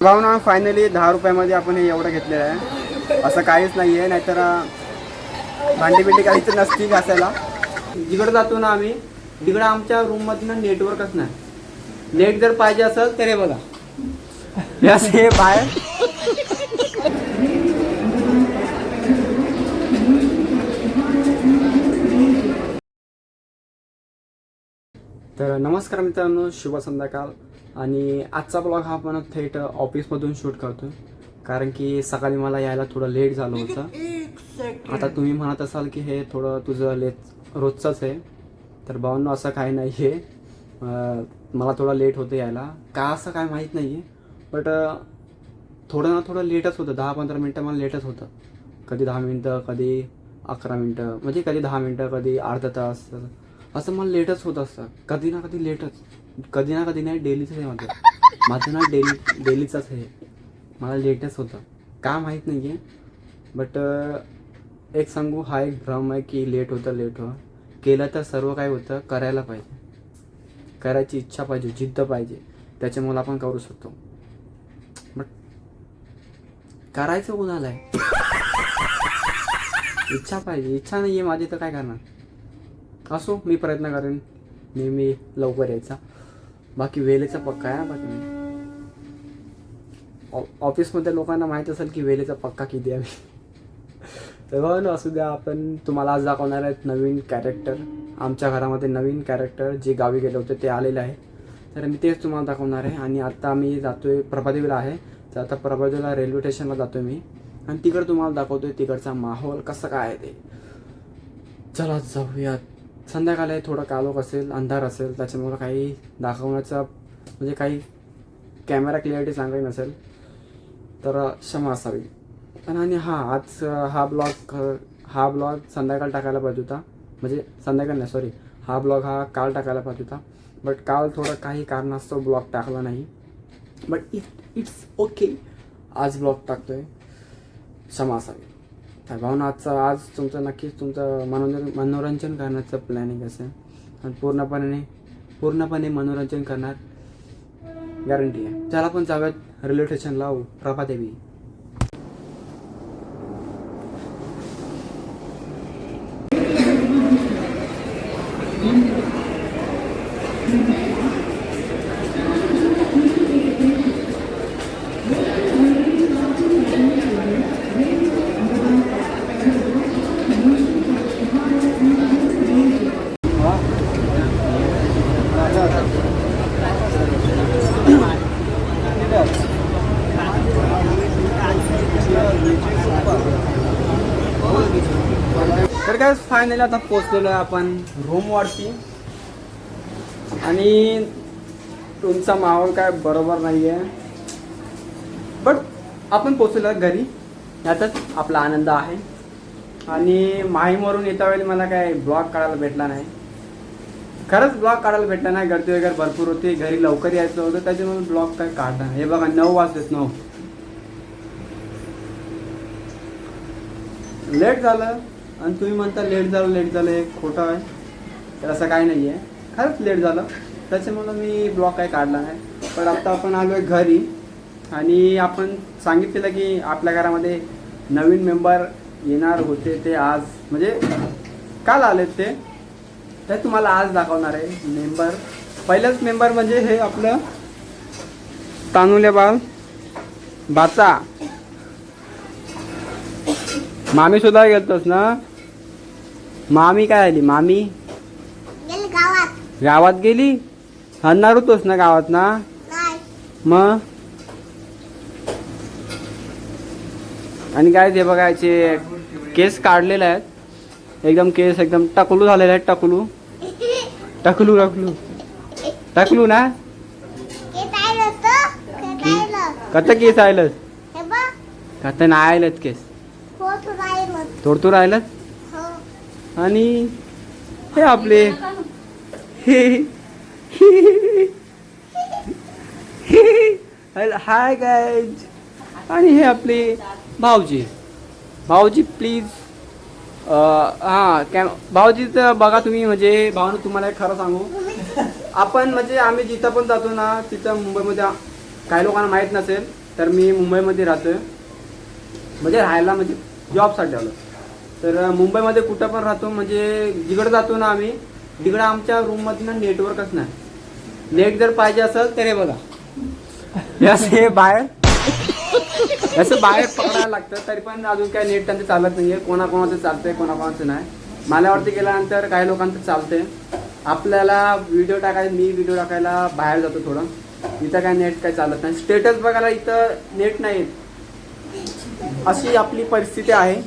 भाऊ ना फायनली दहा रुपयामध्ये आपण हे एवढं घेतलेलं आहे. असं काहीच नाही आहे नाहीतर भांडी बिंडी काहीच नसती घासायला. जिकडं जातो ना आम्ही. तिकडं आमच्या रूममधनं नेटवर्कच नाही. नेट जर पाहिजे असेल तर हे बघा. हे असे बाहेर. तर नमस्कार मित्रांनो शुभ संध्याकाळ. आणि आजचा ब्लॉग हा आपण थेट ऑफिसमधून शूट करतोय. कारण की सकाळी मला यायला थोडं लेट झालं होतं. आता तुम्ही म्हणत असाल की हे थोडं तुझं लेट रोजचंच आहे. तर भावांनो असं काही नाही आहे मला थोडं लेट होतं यायला. का असं काय माहीत नाही आहे बट थोडं ना थोडं लेटच होतं. दहा पंधरा मिनटं मला लेटच होतं. कधी दहा मिनटं कधी अकरा मिनटं. म्हणजे कधी दहा मिनटं कधी अर्धा तास. असं मला लेटच होत असतं. कधी ना कधी लेटच कधी ना कधी नाही डेलीच आहे माझं. माझं ना डेली डेलीचंच आहे. मला लेटच होतं. का माहीत नाही आहे बट एक सांगू हा एक भ्रम आहे की लेट होतं लेट हो केलं तर सर्व काय होतं करायला पाहिजे. करायची इच्छा पाहिजे जिद्द पाहिजे. त्याच्यामुळे आपण करू शकतो. बट करायचं कोणाला आहे इच्छा पाहिजे. इच्छा नाही आहे माझी तर काय करणार? असो मी प्रयत्न करेन. नेहमी लवकर यायचा. बाकी वेळेचा पक्का आहे बाकी ऑ- ऑफिसमध्ये लोकांना माहीत असेल की वेळेचा पक्का किती आहे. तर बघा ना असू द्या आपण तुम्हाला आज दाखवणार आहेत नवीन कॅरेक्टर आमच्या घरामध्ये नवीन कॅरेक्टर जे गावी गेले होते ते आलेले आहे. तर मी तेच तुम्हाला दाखवणार आहे. आणि आत्ता मी जातोय प्रभादेवीला आहे. तर आता प्रभादेवीला रेल्वे स्टेशनला जातोय मी. आणि तिकडं तुम्हाला दाखवतोय तिकडचा माहोल कसं काय आहे ते. चला जाऊयात. संध्याकाळी थोडं कालोख असेल अंधार असेल त्याच्यामुळं काही दाखवण्याचा म्हणजे काही कॅमेरा क्लिअरिटी चांगली नसेल तर क्षमा असावी. पण आणि हां आज हा ब्लॉग हा ब्लॉग संध्याकाळ टाकायला पाहिजे होता. म्हणजे संध्याकाळ नाही सॉरी हा ब्लॉग हा काल टाकायला पाहिजे होता. बट काल थोडं काही कारणास्तव ब्लॉग टाकला नाही. बट इट इट्स ओके आज ब्लॉग टाकतोय. क्षमा असावी. तर भावना आज तुमचं नक्कीच तुमचं मनोरंजन मनोरंजन करण्याचं प्लॅनिंग असेल. आणि पूर्णपणे पूर्णपणे मनोरंजन करणार गॅरंटी आहे. चला पण जाऊयात रेल्वे स्टेशनला प्रभादेवी तर काय फायनली आता पोचलेलो आहे आपण रूमवरती आणि तुमचा माहोल काय बरोबर नाही आहे बट आपण पोचलो घरी. यातच आपला आनंद आहे. आणि माहीमवरून येता वेळी मला काय ब्लॉग काढायला भेटला नाही. खरंच ब्लॉग काढायला भेटला नाही. गर्दी वगैरे भरपूर होती. घरी लवकर यायचं होतं. त्याच्यामुळे ब्लॉग काय काढला हे बघा नऊ वाजलेत नऊ. लेट झालं. आणि तुम्ही म्हणता लेट झालं लेट झालं हे खोटं आहे. तर असं काही नाही आहे खरंच लेट झालं. त्याच्यामुळं मी ब्लॉक काही काढला नाही. पण आता आपण आलो आहे घरी आणि आपण सांगितलेलं की आपल्या घरामध्ये नवीन मेंबर येणार होते ते आज. म्हणजे काल आले ते. तर तुम्हाला आज दाखवणार आहे मेंबर पहिलंच मेंबर म्हणजे हे आपलं तानुले बाल बाचा. मामी सुद्धा गेलतोस ना? मामी काय आली? मामी? गावात. गावात गेली? हरणार होतोस ना गावात ना? मग आणि काय ते बघायचे केस काढलेले आहेत. एकदम केस एकदम टकलू झालेले आहेत टकलू. टकलू टकलू. टकलू ना? कत केस आयलत बघ. कत नाही आयलत केस? होत राहिलं. हो आणि हे आपले हे हाय गायज आणि हे आपले भाऊजी. भाऊजी प्लीज हां कॅ भाऊजीचं बघा तुम्ही म्हणजे भाऊनं तुम्हाला एक खरं सांगू. आपण म्हणजे आम्ही जिथं पण जातो ना तिथं मुंबईमध्ये काही लोकांना माहीत नसेल तर मी मुंबईमध्ये राहतोय. म्हणजे राहायला म्हणजे जॉबसाठी आलो तर मुंबईमध्ये कुठं पण राहतो म्हणजे जिकडं जातो ना आम्ही तिकडं आमच्या रूममधनं नेटवर्कच नाही नेट जर पाहिजे असेल तर हे बघा. हे बाहेर असं बाहेर पकडायला लागतं तरी पण अजून काय नेट त्यांचं चालत नाहीये. कोणाकोणाचं चालतंय कोणाकोणाचं नाही. माल्यावरती गेल्यानंतर काही लोकांचं चालतंय. आपल्याला व्हिडिओ टाकायला मी व्हिडिओ टाकायला बाहेर जातो थोडं. इथं काय नेट काय चालत नाही. स्टेटस बघायला इथं नेट नाही अशी आपली परिस्थिती आहे.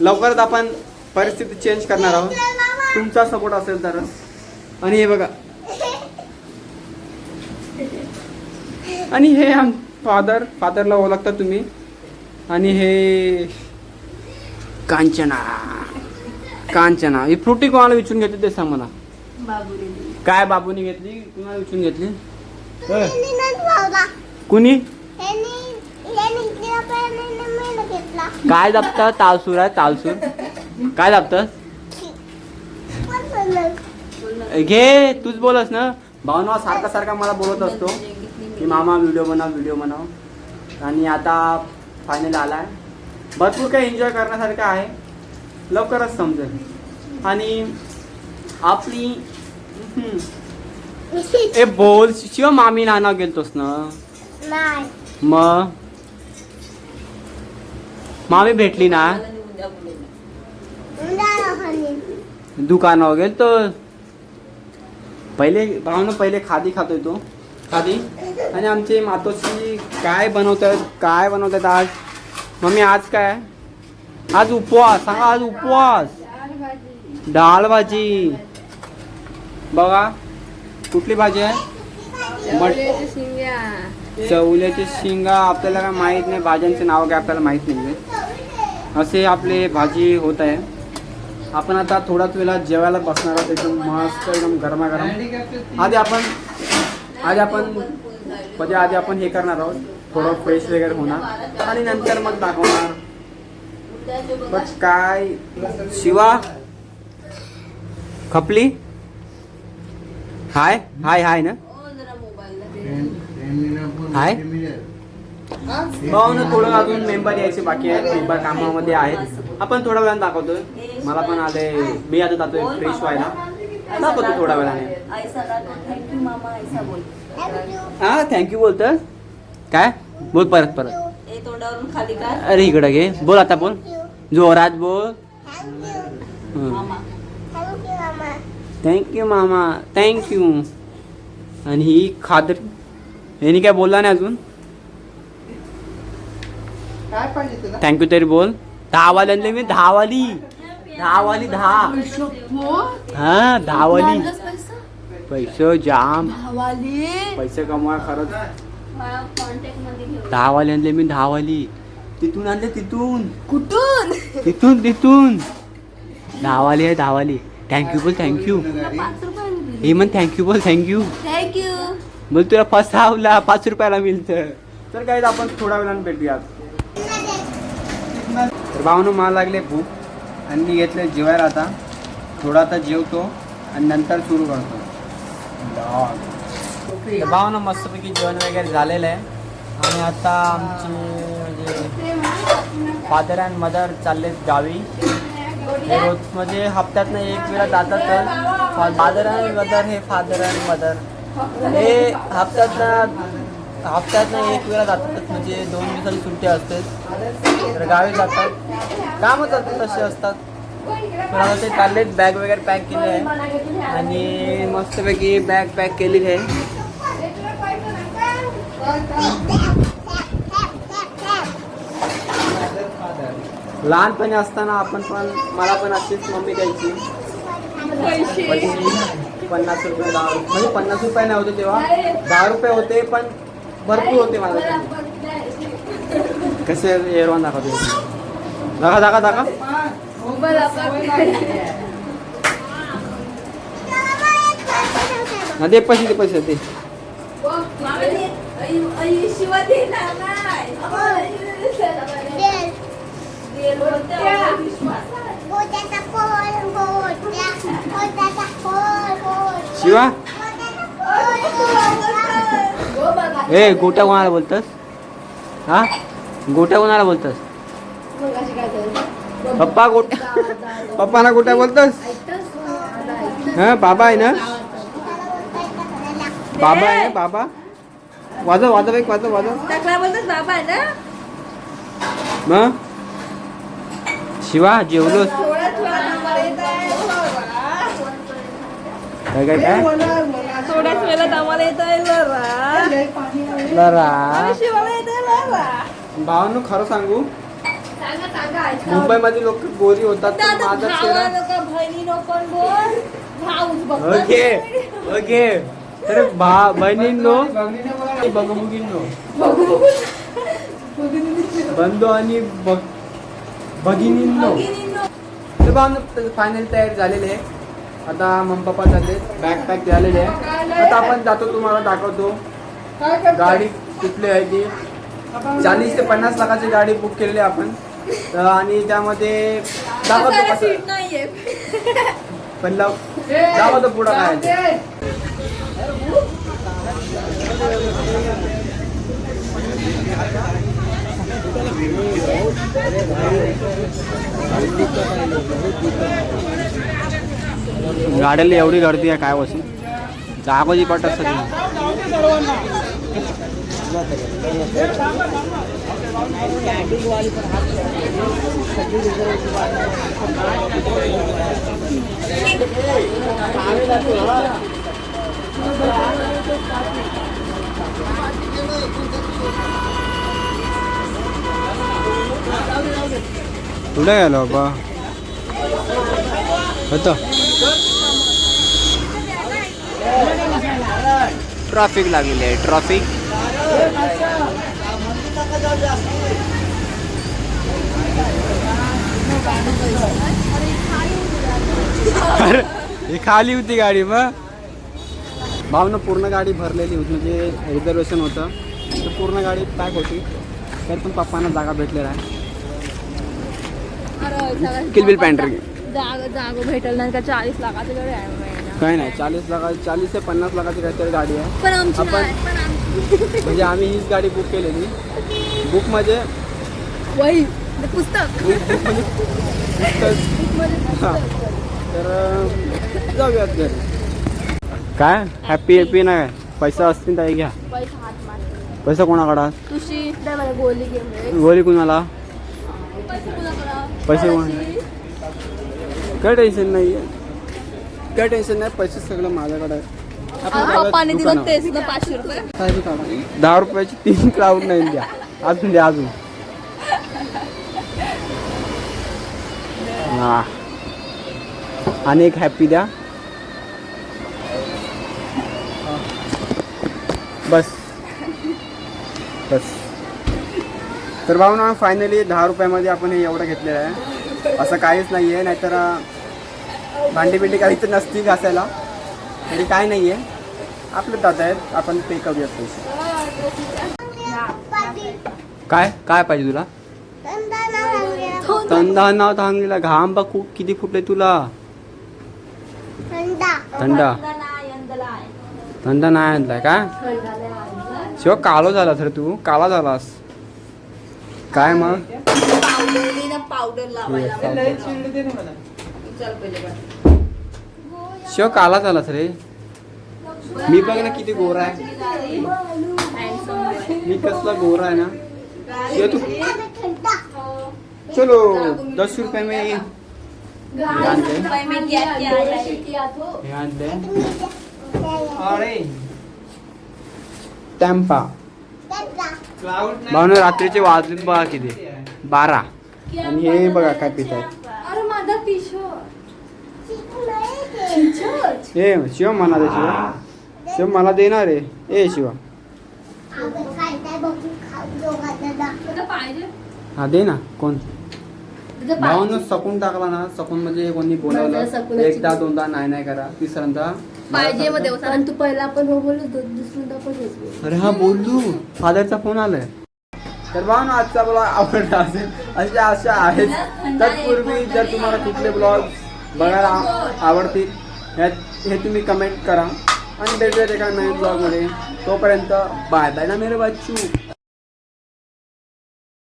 लवकरच आपण परिस्थिती चेंज करणार आहोत. तुमचा सपोर्ट असेल तर आणि हे बघा. आणि हे आम फादर फादरला ओळखता तुम्ही. आणि हे कांचना. कांचना. ही फ्रुटी कोणाला विचारून घेतली ते सांग मला. काय बाबूनी घेतली? कुणाला विचारून घेतली. कुणी? काय दाबतं? तालसूर आहे तालसूर. काय दाबतं. घे तूच बोलस ना. भावना सारखा सारखा मला बोलत असतो. की मामा व्हिडिओ बनव व्हिडिओ बनव. आणि आता फायनल आलाय. भरपूर काही एन्जॉय करण्यासारखं आहे. लवकरच समजेल. आणि आपली. ए बोल. शिव मामी नाना गेलतोस ना. मग? मामी भेटली ना? उन्हाळा ह्यांनी. दुकानावर गेलतो पहिले भावना पहिले खादी खातोय तो. खादी? आणि आमची मातोश्री काय बनवतात काय बनवतात आज? मम्मी आज काय? आज उपवास सांगा आज उपवास. डाळ भाजी. बघा कुठली भाजी आहे? मट चवल्याचे शिंगा आपल्याला काय माहीत नाही भाज्यांचे नाव काय आपल्याला माहीत नाही असे आपले भाजी होत आहे. आपण आता थोड्याच वेळा जेवायला बसणार आहोत एकदम मस्त एकदम गरमागरम. आधी आपण आधी आपण म्हणजे आधी आपण हे करणार आहोत थोडं फ्रेश वगैरे होणार. आणि नंतर मग दाखवणार. बट काय शिवा? खपली? हाय हाय हाय ना? हाय भाऊ ना थोडं अजून मेंबर यायचे बाकी आहेत मेंबर कामामध्ये आहेत. आपण थोड्या वेळाने दाखवतोय. मला पण आले मी आता जातोय फ्रेश व्हायला. दाखवतो थोड्या वेळाने. हा थँक्यू बोलतोय. काय? बोल परत परत. अरे इकडे घे. बोल आता बोल. जोरात बोल. थँक्यू मामा. थँक्यू आणि ही खादर यांनी काय बोलला नाही अजून? काय पाहिजे तुला? थँक्यू तरी बोल. दहावाली आणले मी दहावाली. दहावाली दहा. हा दहावाली. पैसे? जाम. पैसे कमवा खरंच. दहावाली आणले मी दहावाली. तिथून आणले तिथून. कुठून? तिथून तिथून. दहावाली आहे दहावाली. थँक्यू बोल थँक्यू हे म्हण थँक्यू बोल थँक्यू थँक्यू बोल तुला फसावला पाच रुपयाला मिळतं. तर काय आपण थोड्या वेळानं भेटूयात. तर भावनं मला लागले भूक आणि मी घेतले जेवायला आता. थोडा आता जेवतो आणि नंतर सुरू करतो. तर भावनं मस्तपैकी जेवण वगैरे झालेलं आहे. आणि आता आमचे म्हणजे फादर अँड मदर चाललेत गावी. रोज म्हणजे हप्त्यातनं एक वेळा जातात फादर अँड मदर हे फादर अँड मदर हे हप्त्यातनं हप्त्यातनं एक वेळा जातातच म्हणजे दोन दिवसाची सुट्टी असते तर गावी जातात. कामच असतात तसे असतात. पण आता ते चाललेत बॅग वगैरे पॅक केली आहे. आणि मस्तपैकी बॅग पॅक केलेली आहे. लहानपणी असताना आपण पण मला पण अशीच मम्मी द्यायची पन्नास रुपये दहा रुपये. म्हणजे पन्नास रुपये नाही होते तेव्हा. दहा रुपये होते पण भरपूर होते माझ्याकडे कसे एरवान दाखवते दाखा दाखा दाखा हा दे पैसे दे पैसे दे Yes. Gotaचा खोल, गोट्या. गोट्याचा खोल, गोट्या. शिवा? ए गोट्या कोणाला बोलतस? हा? गोट्या कोणाला बोलतस? पप्पा अशी पप्पा गोट पप्पाना गोट्या बोलतस? हा बाबा आहे ना? बाबा आहे ना बाबा? वाजव वाजव एक वाजव वाजव. बाबा मग? शिवा जेवलोस थोड्याच वेळात आम्हाला येत आहे काय काय काय? थोड्याच वेळात आम्हाला येत आहे जरा जरा शिवाला येत आहे जरा भावानं खरं सांगू. मुंबईमध्ये लोक गोरी होतात माझा चेहरा बहिणी नको. Okay okay. तर भा बहिणींनो बघमुगींनो. बंधू आणि भगिनींनो. फायनल तयारी झालेली आहे. आता मम्मी पप्पा चालले बॅग पॅक झालेले आहे. आता आपण जातो तुम्हाला दाखवतो. गाडी कुठली आहे ती? चाळीस ते पन्नास लाखाची गाडी बुक केलेली आहे आपण. आणि त्यामध्ये दाखवतो पण लाव दाखवतो पुढं काय आहे ते. गाड्याला एवढी गर्दी आहे काय वसून जागोजी पटत सगळी. कुठे गेलो बाबा? होतं. ट्रॅफिक लागलेली आहे ट्रॅफिक. अरे ही खाली होती गाडी मग. भावनं पूर्ण गाडी भरलेली होती म्हणजे रिझर्वेशन होतं. तर पूर्ण गाडी पॅक होती. तर पण पप्पांना जागा भेटलेला आहे. किलबिल पॅन्ट्री जाग जागो भेटल नाही का चाळीस लाखाचं आहे. काही नाही चाळीस लाखा चाळीस ते पन्नास लाखाची काहीतरी गाडी आहे. पण आमची आपण- नाही, पण आमची. म्हणजे आम्ही हीच गाडी बुक केलेली बुक म्हणजे वही ते पुस्तक. बुक बुक म्हणजे पुस्तक. हां. तर अं, जाऊयात घरी. काय? हॅपी हॅपी नाही. पैसा असतील तर हे घ्या. पैसा हात मार. पैसा कोणाकडा? मला गोली कुणाला? पैसे कुणाकडं? पैसे कोण? काय टेन्शन नाही आहे काय टेन्शन नाही पैसे सगळं माझ्याकडे आहे आपण आ, जाऊयात पप्पाने दिलं दुकानावर. तेच ना पाचशे रुपये. काय बी काढा. दहा रुपयाची तीन क्लाउड नाही द्या. अजून द्या अजून. हा. आणि एक हॅपी द्या. बस. बस. तर भाऊ ना फायनली दहा रुपयामध्ये आपण हे एवढं घेतलेलं आहे. असं काहीच नाही आहे नाहीतर अं, भांडी बिंडी काही तर नसती घासायला. तरी काय नाही आहे आपले दादा आहेत. आपण पे करूयात पैसे. काय? काय पाहिजे तुला? थंडा नाव थांबलेला घाम बघ खूप किती फुटले तुला. थंडा थंडा नाही, आणलाय का. शिव कालो झाला तर तू. काला झालास. काय मग? पावडर. शिव काला झालास रे. मी बघ ना किती गोरा आहे. मी कसला गोरा आहे ना. शिव तू चलो दस रुपये में ये. दस रुपये में क्या क्या आणले अरे. टॅम्पा. भावना रात्रीचे वाजलेत बघा किती. बारा. आणि हे बघा काय पित आहेत अरे माझा टी शर्ट हे शिव म्हणा दे शिव. शिव मला देणार रे ए शिवा. हा दे ना. कोण? भावानं सकून टाकला ना. सकून म्हणजे कोणी माझं बोलावलं एकदा दोनदा नाही नाही करा. तिसऱ्यांदा पाहिजे मग देवसा आणि तू पहिला पण हो बोललो होतो दुसऱ्यांदा पण होच बोललो. अरे हा बोलू. फादरचा फोन आलाय. तर भावना आजचा ब्लॉग आवडला असेल. अशा अशा आहेत. तत्पूर्वी जर तुम्हाला कुठले ब्लॉग बघायला आवडतील ह्या हे तुम्ही कमेंट करा. आणि भेटूयात एका नवीन ब्लॉगमध्ये तोपर्यंत बाय बाय ना मेरे बच्चू.